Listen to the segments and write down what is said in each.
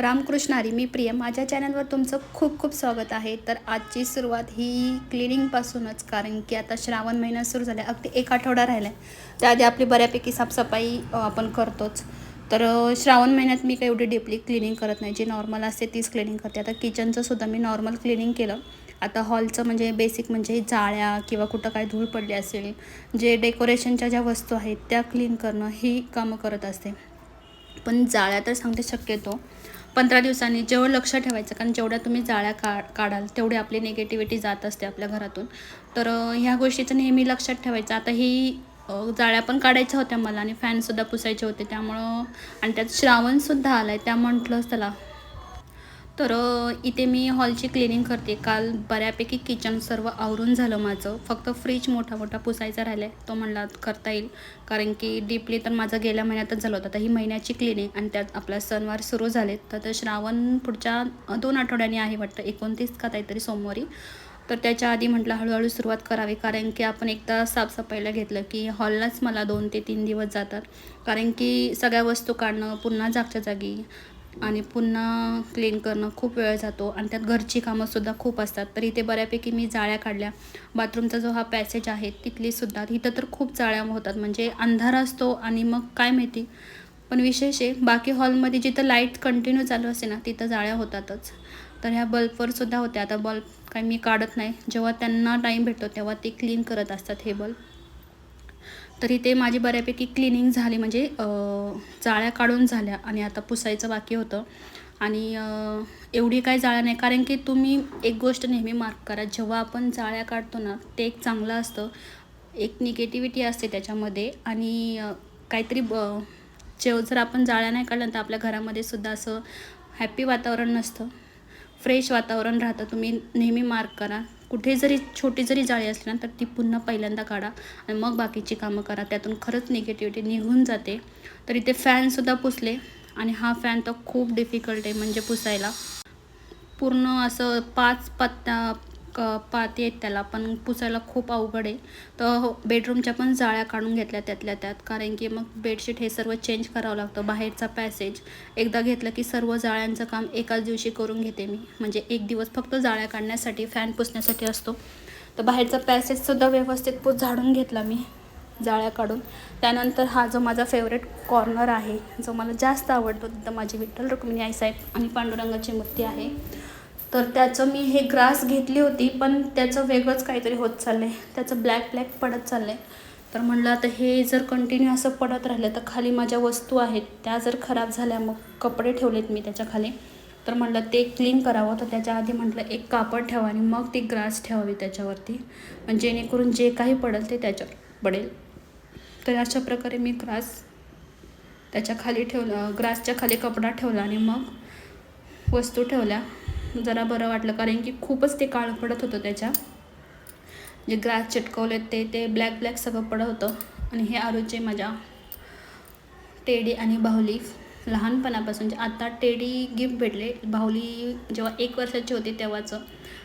रामकृष्णारी मी प्रिय माझ्या चॅनलवर तुमचं खूप खूप स्वागत आहे. तर आजची सुरुवात ही क्लिनिंगपासूनच कारण की आता श्रावण महिना सुरू झाला आहे अगदी एक आठवडा राहिला आहे त्याआधी आपली बऱ्यापैकी साफसफाई आपण करतोच. तर श्रावण महिन्यात मी काही एवढी डीपली क्लिनिंग करत नाही. जी नॉर्मल असते तीच क्लिनिंग करते. आता किचनचं सुद्धा मी नॉर्मल क्लिनिंग केलं. आता हॉलचं म्हणजे बेसिक म्हणजे जाळ्या किंवा कुठं काय धूळ पडली असेल जे डेकोरेशनच्या ज्या वस्तू आहेत त्या क्लीन करणं ही कामं करत असते. पण जाळ्या तर सांगते शक्यतो. पंधरा दिवसांनी जेवढं लक्ष ठेवायचं कारण जेवढ्या तुम्ही जाळ्या का काढाल तेवढी आपली निगेटिव्हिटी जात असते आपल्या घरातून. तर ह्या गोष्टीचं नेहमी लक्षात ठेवायचं. आता ही जाळ्या पण काढायच्या होत्या मला आणि फॅनसुद्धा पुसायचे होते. त्यामुळं आणि त्यात श्रावणसुद्धा आला आहे त्या म्हटलंच त्याला तर इथे मी हॉलची क्लिनिंग करते. काल बऱ्यापैकी किचन सर्व आवरून झालं माझं. फक्त फ्रीज मोठा मोठा पुसायचा राहिला आहे तो म्हणला करता येईल. कारण की डीपली तर माझं गेल्या महिन्यातच झालं होतं. आता ही महिन्याची क्लिनिंग आणि त्यात आपला सणवार सुरू झाले तर श्रावण पुढच्या दोन आठवड्यांनी आहे वाटतं. एकोणतीस का काहीतरी सोमवारी. तर त्याच्या आधी म्हटलं हळूहळू सुरुवात करावी. कारण की आपण एकदा साफसफाईला घेतलं की हॉललाच मला दोन ते तीन दिवस जातात. कारण की सगळ्या वस्तू काढणं पुन्हा जागच्या जागी आणि पुन्हा क्लीन करणं खूप वेळ जातो. आणि त्यात घरची कामंसुद्धा खूप असतात. तर इथे बऱ्यापैकी मी जाळ्या काढल्या. बाथरूमचा जो हा पॅसेज आहे तिथलीसुद्धा इथं तर खूप जाळ्या होतात. म्हणजे अंधार असतो आणि मग काय माहिती? पण विशेष आहे बाकी हॉलमध्ये जिथं लाइट कंटिन्यू चालू असते ना तिथं जाळ्या होतातच. तर ह्या बल्बवर सुद्धा होत्या. आता बल्ब काही मी काढत नाही. जेव्हा त्यांना टाईम भेटतो तेव्हा ते क्लीन करत असतात हे बल्ब तरी ते माझी बऱ्यापैकी क्लिनिंग झाली म्हणजे जाळ्या काढून झाल्या आणि आता पुसायचं बाकी होतं. आणि एवढी काय जाळ्या नाही कारण की तुम्ही एक गोष्ट नेहमी मार्क करा जेव्हा आपण जाळ्या काढतो ना ते एक चांगलं असतं. एक निगेटिव्हिटी असते त्याच्यामध्ये आणि काहीतरी ब जेव जर आपण जाळ्या नाही काढल्या तर आपल्या घरामध्ये सुद्धा असं हॅप्पी वातावरण नसतं. फ्रेश वातावरण राहतं तुम्ही नेहमी मार्क करा. कुठे जरी छोटी जरी जाळी असली ना तर ती पुन्हा पहिल्यांदा काढा आणि मग बाकीची कामं करा. त्यातून खरंच निगेटिव्हिटी निघून जाते. तर इथे फॅनसुद्धा पुसले आणि हा फॅन तर खूप डिफिकल्ट आहे म्हणजे पुसायला. पूर्ण असं पाच पत्ता पाती आहेत त्याला पण पुसायला खूप अवघड आहे. तर हो बेडरूमच्या पण जाळ्या काढून घेतल्या त्यातल्या त्यात कारण की मग बेडशीट हे सर्व चेंज करावं लागतं बाहेरचा पॅसेज एकदा घेतलं की सर्व जाळ्यांचं काम एकाच दिवशी करून घेते मी. म्हणजे एक दिवस फक्त जाळ्या काढण्यासाठी फॅन पुसण्यासाठी असतो. तर बाहेरचा पॅसेजसुद्धा व्यवस्थित पूस झाडून घेतला मी जाळ्या काढून. त्यानंतर हा जो माझा फेवरेट कॉर्नर आहे जो मला जास्त आवडतो तिथं माझी विठ्ठल रुक्मिणी आईसाहेब आणि पांडुरंगाची मूर्ती आहे. तर त्याचं मी हे ग्रास घेतली होती पण त्याचं वेगळंच काहीतरी होत चाललं आहे त्याचं ब्लॅक ब्लॅक पडत चाललं आहे तर म्हणलं आता हे जर कंटिन्यू असं पडत राहिलं तर खाली माझ्या वस्तू आहेत त्या जर खराब झाल्या मग कपडे ठेवलेत मी त्याच्याखाली. तर म्हणलं ते क्लीन करावं. तर त्याच्या आधी म्हटलं एक कापड ठेवा आणि मग ती ग्रास ठेवावी त्याच्यावरती. म्हणजे जेणेकरून जे काही पडेल ते त्याच्यावर पडेल. तर अशा प्रकारे मी ग्रास त्याच्याखाली ठेवलं ग्रासच्या खाली कपडा ठेवला आणि मग वस्तू ठेवल्या. जरा बरं वाटलं कारण की खूपच ते काळ पडत होतं त्याच्या. जे ग्रास चिटकवले ते ते ब्लॅक ब्लॅक सगळं पडत होतं. आणि हे आरूचे माझ्या टेडी आणि बाहुली लहानपणापासून जे आता टेडी गिफ्ट भेटले बाहुली जेव्हा एक वर्षाची होती तेव्हाचं.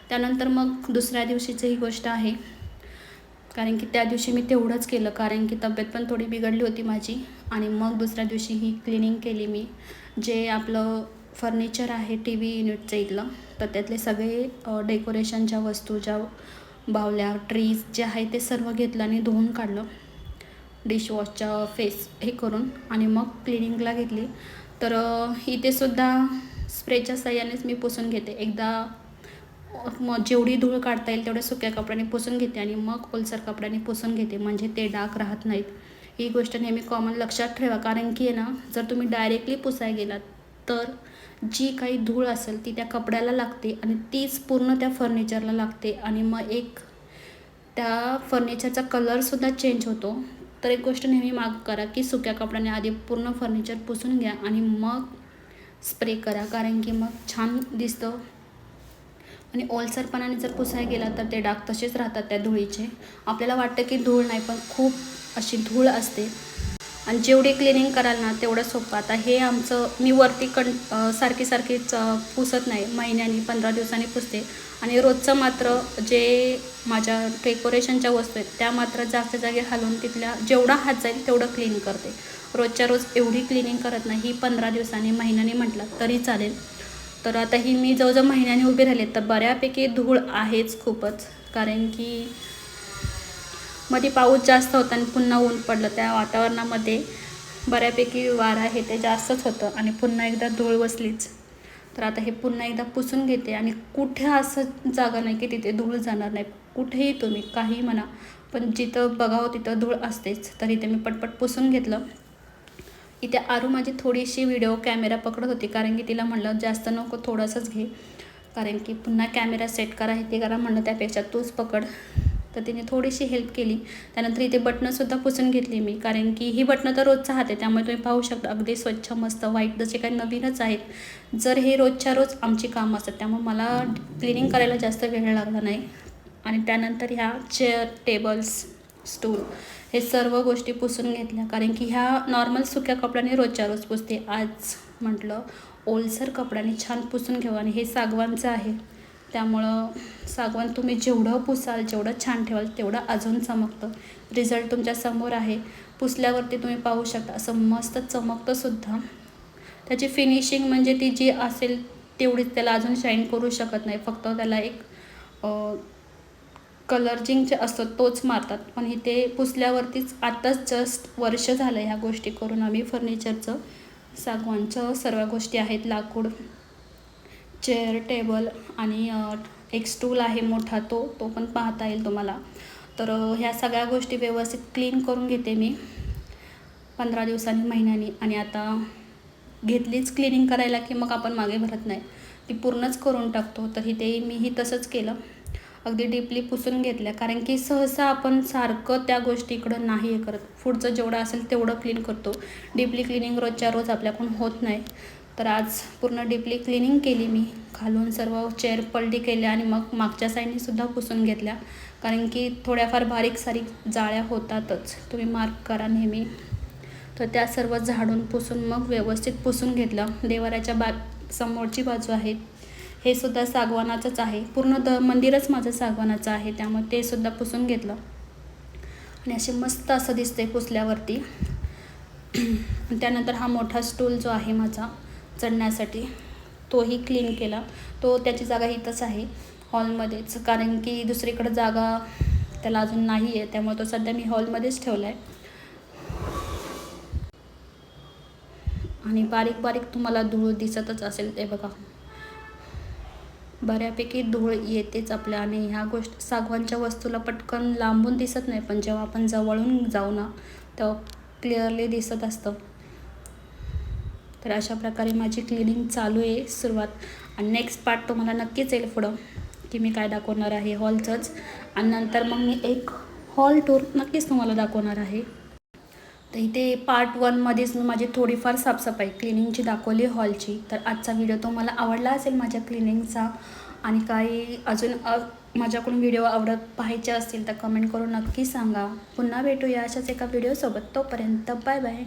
त्यानंतर मग दुसऱ्या दिवशीचं ही गोष्ट आहे. कारण की त्या दिवशी मी तेवढंच केलं कारण की तब्येत पण थोडी बिघडली होती माझी. आणि मग दुसऱ्या दिवशी ही क्लिनिंग केली मी. जे आपलं फर्निचर आहे टी व्ही युनिटचं इथलं. तर त्यातले सगळे डेकोरेशनच्या वस्तू ज्या बावल्या ट्रीज जे आहे ते सर्व घेतलं आणि धुवून काढलं. डिशवॉशच्या फेस हे करून आणि मग क्लिनिंगला घेतली. तर इथेसुद्धा इथे सुद्धा स्प्रेच्या साह्यानेच मी पुसून घेते. एकदा मग जेवढी धूळ काढता येईल तेवढ्या सुक्या कपड्याने पुसून घेते आणि मग ओलसर कपड्याने पुसून घेते. म्हणजे ते डाग राहत नाहीत. ही गोष्ट नेहमी कॉमन लक्षात ठेवा. कारण की आहे ना जर तुम्ही डायरेक्टली पुसाय गेलात तर जी काही धूळ असेल ती त्या कपड्याला लागते आणि तीच पूर्ण त्या फर्निचरला लागते. आणि मग एक त्या फर्निचरचा कलरसुद्धा चेंज होतो. तर एक गोष्ट नेहमी माग करा की सुक्या कपड्याने आधी पूर्ण फर्निचर पुसून घ्या आणि मग स्प्रे करा. कारण की मग छान दिसतं. आणि ओलसरपणाने जर पुसाय गेला तर ते डाग तसेच राहतात त्या धुळीचे. आपल्याला वाटतं की धूळ नाही पण खूप अशी धूळ असते. आणि जेवढी क्लिनिंग कराल ना तेवढं सोपं. आता हे आमचं मी वरती कण सारखी सारखीच पुसत नाही. महिन्यानी पंधरा दिवसांनी पुसते. आणि रोजचं मात्र जे माझ्या डेकोरेशनच्या वस्तू आहेत त्या मात्र जागच्या जागी हलवून तिथल्या जेवढा हात जाईल तेवढं क्लीन करते. रोजच्या रोज एवढी क्लिनिंग करत नाही ही पंधरा दिवसांनी महिन्यानी म्हटलं तरी चालेल. तर आता ही मी जवळजवळ महिन्याने उभी राहिले तर बऱ्यापैकी धूळ आहेच खूपच. कारण की मध्ये पाऊस जास्त होता आणि पुन्हा ऊन पडलं. त्या वातावरणामध्ये बऱ्यापैकी वारा आहे ते जास्तच होतं आणि पुन्हा एकदा धूळ बसलीच. तर आता हे पुन्हा एकदा पुसून घेते आणि कुठे असं जागा नाही की तिथे धूळ जाणार नाही. कुठेही तुम्ही काही म्हणा पण जिथं बघावं तिथं धूळ असतेच. तर इथे मी पटपट पुसून घेतलं. इथे आरू माझी थोडीशी व्हिडिओ कॅमेरा पकडत होती कारण की तिला म्हणलं जास्त नको थोडंसंच घे. कारण की पुन्हा कॅमेरा सेट करा हे ते करा म्हणलं त्यापेक्षा तूच पकड. तर तिने थोडीशी हेल्प केली. त्यानंतर इथे बटणंसुद्धा पुसून घेतली मी. कारण की ही बटणं तर रोजचा हात आहे त्यामुळे तुम्ही पाहू शकता अगदी स्वच्छ मस्त वाईट जसे काही नवीनच आहेत. जर हे रोजच्या रोज आमची कामं असतात त्यामुळे मला क्लिनिंग करायला जास्त वेळ लागला नाही. आणि त्यानंतर ह्या चेअर टेबल्स स्टूल हे सर्व गोष्टी पुसून घेतल्या. कारण की ह्या नॉर्मल सुक्या कपड्याने रोजच्या रोज पुसते. आज म्हटलं ओलसर कपड्याने छान पुसून घेऊ. आणि हे सागवानचं आहे. त्यामुळं सागवान तुम्ही जेवढं पुसाल जेवढं छान ठेवाल तेवढं अजून चमकतं. रिझल्ट तुमच्यासमोर आहे. पुसल्यावरती तुम्ही पाहू शकता. असं मस्त चमकतंसुद्धा त्याची फिनिशिंग म्हणजे ती जी असेल तेवढीच त्याला अजून शाईन करू शकत नाही. फक्त त्याला एक कलरजिंग जे असतो तोच मारतात. पण इथे पुसल्यावरतीच आत्ताच जस्ट वर्ष झालं ह्या गोष्टी करून आम्ही फर्निचरचं सागवानचं सर्व गोष्टी आहेत लाकूड. चेअर टेबल आणि एक स्टूल आहे मोठा तो तो पण पाहता येईल तुम्हाला. तर ह्या सगळ्या गोष्टी व्यवस्थित क्लीन करून घेते मी पंधरा दिवसांनी महिन्यानी. आणि आता घेतलीच क्लिनिंग करायला की मग आपण मागे भरत नाही. ती पूर्णच करून टाकतो. तर ते मीही तसंच केलं. अगदी डीपली पुसून घेतल्या. कारण की सहसा आपण सारखं त्या गोष्टीकडं नाही हे करत. पुढचं जेवढं असेल तेवढं क्लीन करतो. डीपली क्लिनिंग रोजच्या रोज आपल्याकडून होत नाही. तर आज पूर्ण डीपली क्लिनिंग केली मी. खालून सर्व चेअर पलटी केल्या आणि मग मागच्या साईडनेसुद्धा पुसून घेतल्या. कारण की थोड्याफार बारीक सारीक जाळ्या होतातच. तुम्ही मार्क करा नेहमी. तर त्या सर्व झाडून पुसून मग व्यवस्थित पुसून घेतलं. देवाऱ्याच्या बा समोरची बाजू आहे. हे सुद्धा सागवानाचंच आहे. पूर्ण द मंदिरच माझं सागवानाचं आहे. त्यामुळे ते सुद्धा पुसून घेतलं. आणि असे मस्त असं दिसते पुसल्यावरती. त्यानंतर हा मोठा स्टूल जो आहे माझा चढण्यासाठी तोही क्लीन केला. तो त्याची जागा इथंच आहे हॉलमध्येच कारण की दुसरीकडं जागा त्याला अजून नाही आहे त्यामुळे तो सध्या मी हॉलमध्येच ठेवला आहे आणि बारीक बारीक तुम्हाला धूळ दिसतच असेल ते बघा. बऱ्यापैकी धूळ येतेच आपल्या आणि ह्या गोष्ट सागवानच्या वस्तूला पटकन लांबून दिसत नाही पण जेव्हा आपण जवळून जाऊ ना तेव्हा क्लिअरली दिसत असतं. तर अशा प्रकारे माझी क्लिनिंग चालू आहे सुरुवात. आणि नेक्स्ट पार्ट तुम्हाला नक्कीच येईल पुढं की मी काय दाखवणार आहे हॉलचंच आणि नंतर मग मी एक हॉल टूर नक्कीच तुम्हाला दाखवणार आहे. तर इथे पार्ट वनमध्येच मी माझी थोडीफार साफसफाई क्लिनिंगची दाखवली हॉलची तर आजचा व्हिडिओ तुम्हाला आवडला असेल माझ्या क्लिनिंगचा आणि काही अजून माझ्याकडून व्हिडिओ आवडत पाहायचे असतील तर कमेंट करून नक्की सांगा. पुन्हा भेटूया अशाच एका व्हिडिओसोबत तोपर्यंत बाय बाय